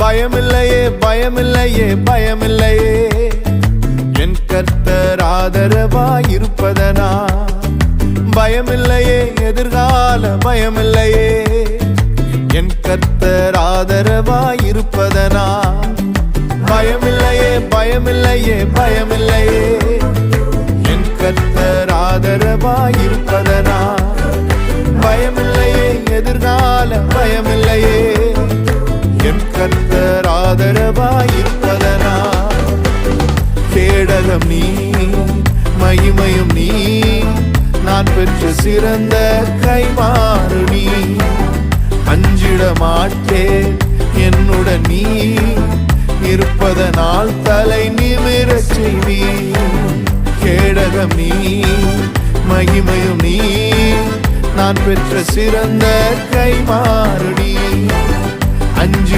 பயமில்லையே பயமில்லையே பயமில்லையே. என் கர்த்தர் ஆதரவாயிருப்பதனா? பயமில்லையே எதிர்கால பயமில்லையே. என் கர்த்தர் ஆதரவாயிருப்பதனா? பயமில்லையே பயமில்லையே பயமில்லையே. என் கர்த்தர் ஆதரவாயிருப்பதனா? பயமில்லையே எதிர்கால பயமில்லையே. என் கர்த்தர் கேடகம் நீ மகிமையும் நீ. நான் பெற்ற சிறந்த கைமாறு நீ. அஞ்சிட மாட்டேன் என்னுடன் நீ. இருப்பதனால் தலை நிமிர செய்வி கேடகம் நீ மகிமையும் நீ. நான் பெற்ற சிறந்த கைமாறு நீ.